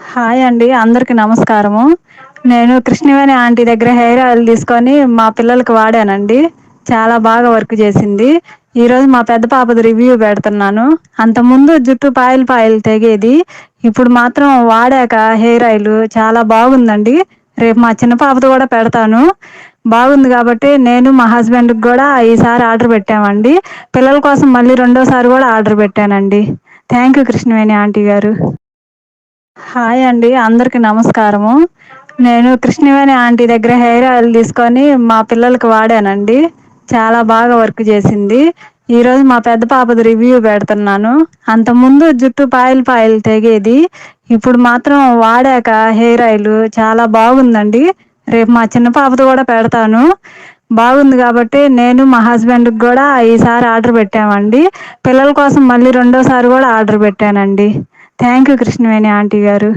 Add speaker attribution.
Speaker 1: Hi అండి అందరికి నమస్కారము. నేను కృష్ణవేణి ఆంటీ దగ్గర హెయిర్ ఆయిల్ తీసుకొని మా పిల్లలకి వాడానండి. చాలా బాగా వర్క్ చేసింది. ఈ రోజు మా పెద్ద పాపది రివ్యూ పెడుతున్నాను. అంత ముందు జుట్టు పాయలు పాయలు తెగేది ఇప్పుడు మాత్రం వాడాక హెయిర్ ఆయిల్ చాలా బాగుందండి. రేపు మా చిన్న పాపది కూడా పెడతాను. బాగుంది కాబట్టి నేను మా హస్బెండ్కి కూడా ఈసారి ఆర్డర్ పెట్టామండి. పిల్లల కోసం మళ్ళీ రెండోసారి కూడా ఆర్డర్ పెట్టానండి. థ్యాంక్ యూ కృష్ణవేణి ఆంటీ గారు. హాయ్ అండి అందరికి నమస్కారము. నేను కృష్ణవేణి ఆంటీ దగ్గర హెయిర్ ఆయిల్ తీసుకొని మా పిల్లలకి వాడానండి. చాలా బాగా వర్క్ చేసింది. ఈ రోజు మా పెద్ద పాపది రివ్యూ పెడుతున్నాను. అంత ముందు జుట్టు పాయలు పాయలు తెగేది. ఇప్పుడు మాత్రం వాడాక హెయిర్ ఆయిల్ చాలా బాగుందండి. రేపు మా చిన్న పాపది కూడా పెడతాను. బాగుంది కాబట్టి నేను మా హస్బెండ్కి కూడా ఈసారి ఆర్డర్ పెట్టామండి. పిల్లల కోసం మళ్ళీ రెండోసారి కూడా ఆర్డర్ పెట్టానండి. థ్యాంక్ యూ కృష్ణవేణి ఆంటీ గారు.